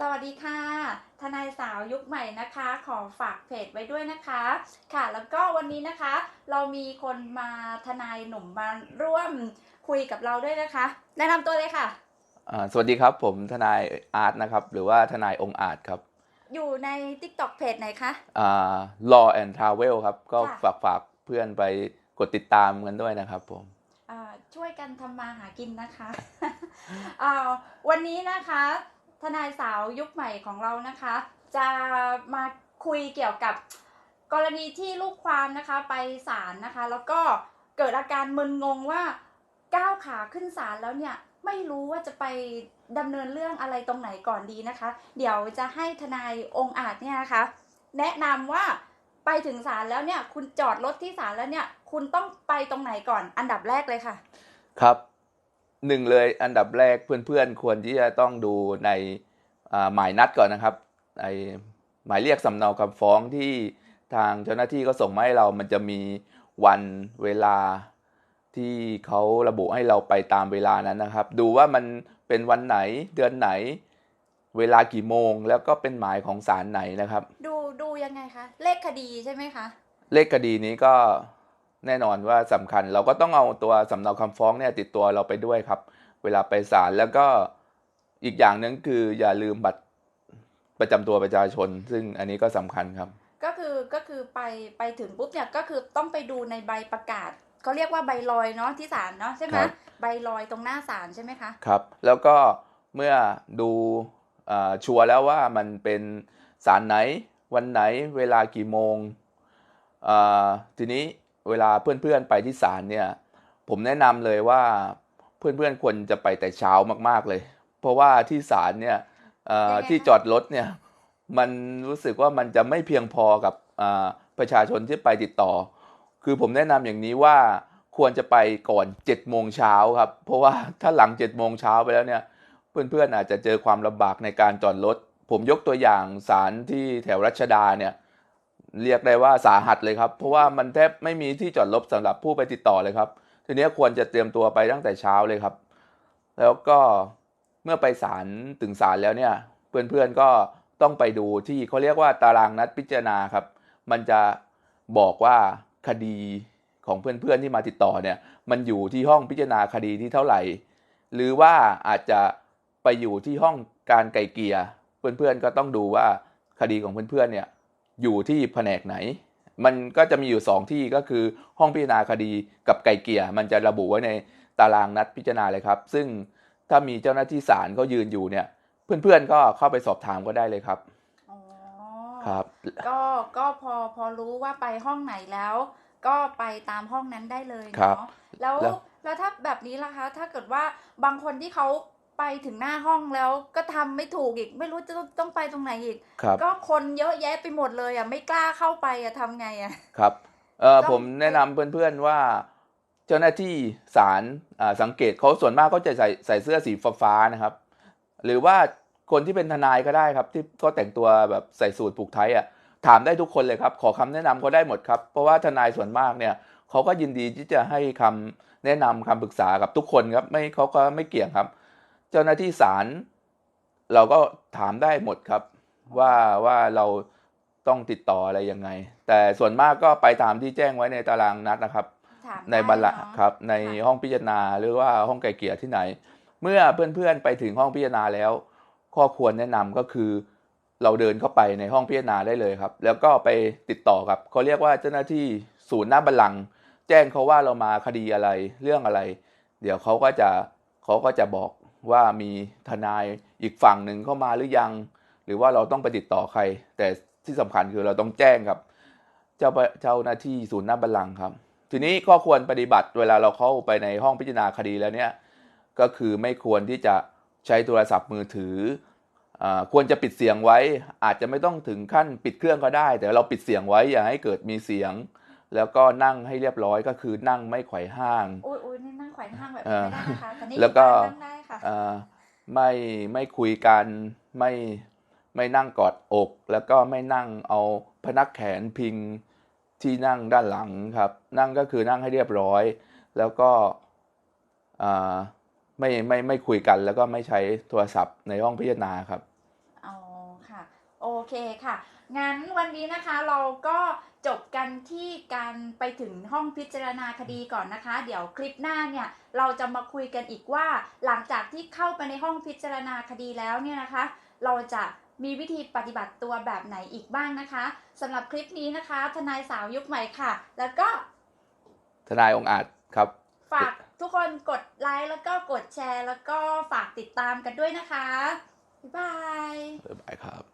สวัสดีค่ะ ทนายสาวยุคใหม่นะคะ ขอฝากเพจไว้ด้วยนะคะ ค่ะ แล้วก็วันนี้นะคะ เรามีคนมาทนายหนุ่มมาร่วมคุยกับเราด้วยนะคะ แนะนำตัวเลยค่ะ อ่าสวัสดีครับผมทนายอาร์ตนะครับ หรือว่าทนายองค์อาจครับอยู่ใน TikTok เพจไหนคะ อ่า Law and Travel ครับ ก็ค่ะ ฝากฝากเพื่อนไปกดติดตามกันด้วยนะครับผม อ่าช่วยกันทำมาหากินนะคะ อ่าวันนี้นะคะ ทนายสาวยุคใหม่ของเรานะคะ จะมาคุยเกี่ยวกับกรณีที่ลูกความนะคะไปศาลนะคะ แล้วก็เกิดอาการมึนงงว่าก้าวขาขึ้นศาลแล้วเนี่ยไม่รู้ว่าจะไปดำเนินเรื่องอะไรตรงไหนก่อนดีนะคะ เดี๋ยวจะให้ทนายองค์อาจเนี่ยนะคะ แนะนำว่าไปถึงศาลแล้วเนี่ย คุณจอดรถที่ศาลแล้วเนี่ย คุณต้องไปตรงไหนก่อนอันดับแรกเลยค่ะ ครับ หนึ่งเลยอันดับแรกเพื่อนๆ ควรที่จะต้องดูในอ่าหมายนัดก่อนนะครับไอหมายเรียกสำเนาคำฟ้องที่ทางเจ้าหน้าที่ก็ส่งมาให้เรา มันจะมีวันเวลาที่เขาระบุให้เราไปตามเวลานั้นนะครับ ดูว่ามันเป็นวันไหนเดือนไหน เวลากี่โมง แล้วก็เป็นหมายของศาลไหนนะครับ ดูดูยังไงคะ เลขคดีใช่ไหมคะ เลขคดีนี้ก็ แน่นอนว่าสำคัญเราก็ต้องเอาตัวสำเนาคำฟ้องเนี่ยติดตัวเราไปด้วยครับ เวลาไปศาลแล้วก็อีกอย่างหนึ่งคืออย่าลืมบัตรประจำตัวประชาชน ซึ่งอันนี้ก็สำคัญครับ ก็คือก็คือไปไปถึงปุ๊บเนี่ยก็คือต้องไปดูในใบประกาศเขาเรียกว่าใบลอยเนาะที่ศาลเนาะใช่ไหมครับใบลอยตรงหน้าศาลใช่ไหมคะครับ แล้วก็เมื่อดูเอ่อชัวร์แล้วว่ามันเป็นศาลไหนวันไหนเวลากี่โมงเอ่อทีนี้ เวลาเพื่อนๆไปที่ศาลเนี่ย ผมแนะนำเลยว่าเพื่อนๆควรจะไปแต่เช้ามากๆเลย เพราะว่าที่ศาลเนี่ยเอ่อยังไงคะที่จอดรถเนี่ยมันรู้สึกว่ามันจะไม่เพียงพอกับอ่าประชาชนที่ไปติดต่อ คือผมแนะนำอย่างนี้ว่าควรจะไปก่อน7จ็ดโมงเช้าครับ เพราะว่าถ้าหลัง7จ็ดโมงเช้าไปแล้วเนี่ย เพื่อนๆอาจจะเจอความลำบากในการจอดรถ ผมยกตัวอย่างสารที่แถวรัชดาเนี่ย เรียกได้ว่าสาหัสเลยครับ เพราะว่ามันแทบไม่มีที่จอดรถสำหรับผู้ไปติดต่อเลยครับ ทีนี้ควรจะเตรียมตัวไปตั้งแต่เช้าเลยครับ แล้วก็เมื่อไปศาลถึงศาลแล้วเนี่ย เพื่อนๆก็ต้องไปดูที่เขาเรียกว่าตารางนัดพิจารณาครับ มันจะบอกว่าคดีของเพื่อนๆที่มาติดต่อเนี่ย มันอยู่ที่ห้องพิจารณาคดีที่เท่าไหร่ หรือว่าอาจจะไปอยู่ที่ห้องการไกลเกลี่ยเพื่อนๆก็ต้องดูว่าคดีของเพื่อนๆเนี่ย อยู่ที่แผนกไหน มันก็จะมีอยู่สองที่ก็คือห้องพิจารณาคดีกับไกลเกลี่ยมันจะระบุไว้ในตารางนัดพิจารณาเลยครับ ซึ่งถ้ามีเจ้าหน้าที่ศาลเขายืนอยู่เนี่ย เพื่อนๆก็เข้าไปสอบถามก็ได้เลยครับอ๋อครับก็ก็พอพอรู้ว่าไปห้องไหนแล้ว ก็ไปตามห้องนั้นได้เลยครับเนาะแล้วแล้วแล้วถ้าแบบนี้ล่ะคะ ถ้าเกิดว่าบางคนที่เขา ไปถึงหน้าห้องแล้วก็ทำไม่ถูกอีก ไม่รู้จะต้องต้องไปตรงไหนอีกครับก็คนเยอะแยะไปหมดเลยอะไม่กล้าเข้าไปอะทำไงอะครับเออต้องผมแนะนำเพื่อนๆว่าเจ้าหน้าที่ศาลอ่าสังเกตเขาส่วนมากก็จะใส่ใส่เสื้อสีฟ้าๆนะครับ หรือว่าคนที่เป็นทนายก็ได้ครับ ที่ก็แต่งตัวแบบใส่สูทผูกไทยอะถามได้ทุกคนเลยครับ ขอคำแนะนำเขาได้หมดครับ เพราะว่าทนายส่วนมากเนี่ยเขาก็ยินดีที่จะให้คำแนะนำคำปรึกษากับทุกคนครับ ไม่เขาก็ไม่เกี่ยงครับ เจ้าหน้าที่ศาลเราก็ถามได้หมดครับว่าว่าเราต้องติดต่ออะไรยังไง แต่ส่วนมากก็ไปตามที่แจ้งไว้ในตารางนัดนะครับถามในบัลละได้เนาะครับ ในค่ะห้องพิจารณาหรือว่าห้องไกลเกลี่ยที่ไหน เมื่อเพื่อนๆไปถึงห้องพิจารณาแล้ว ข้อควรแนะนำก็คือ เราเดินเข้าไปในห้องพิจารณาได้เลยครับ แล้วก็ไปติดต่อกับเขาเรียกว่าเจ้าหน้าที่ศูนย์หน้าบัลลังก์แจ้งเขาว่าเรามาคดีอะไรเรื่องอะไร เดี๋ยวเขาก็จะเขาก็จะบอก ว่ามีทนายอีกฝั่งหนึ่งเข้ามาหรือยัง หรือว่าเราต้องไปติดต่อใคร แต่ที่สำคัญคือเราต้องแจ้งครับ เจ้าเจ้าหน้าที่ศูนย์หน้าบัลลังก์ครับ ทีนี้ข้อควรปฏิบัติเวลาเราเข้าไปในห้องพิจารณาคดีแล้วเนี่ยก็คือไม่ควรที่จะใช้โทรศัพท์มือถืออาควรจะปิดเสียงไว้ อาจจะไม่ต้องถึงขั้นปิดเครื่องก็ได้ แต่เราปิดเสียงไว้อย่าให้เกิดมีเสียง แล้วก็นั่งให้เรียบร้อยก็คือนั่งไม่ไขว่ห้างอุ้ยอุ้ยนี่นั่งไขว่ห้างแบบเอนี้อไม่ได้นะคะแต่นี่แล้วก็นั่งได้ค่ะอ่า ไม่ไม่คุยกันไม่ไม่นั่งกอดอก แล้วก็ไม่นั่งเอาพนักแขนพิงที่นั่งด้านหลังครับ นั่งก็คือนั่งให้เรียบร้อย แล้วก็ไม่ไม่ไม่คุยกัน แล้วก็ไม่ใช้โทรศัพท์ในห้องพิจารณาครับ โอเคค่ะ งั้นวันนี้นะคะเราก็จบกันที่การไปถึงห้องพิจารณาคดีก่อนนะคะ เดี๋ยวคลิปหน้าเนี่ยเราจะมาคุยกันอีกว่า หลังจากที่เข้าไปในห้องพิจารณาคดีแล้วเนี่ยนะคะ เราจะมีวิธีปฏิบัติตัวแบบไหนอีกบ้างนะคะสำหรับคลิปนี้นะคะ ทนายสาวยุคใหม่ค่ะ แล้วก็ทนายองค์อาจครับ ฝากทุกคนกดไลค์แล้วก็กดแชร์ แล้วก็ฝากติดตามกันด้วยนะคะบ๊ายบายบ๊ายบายครับ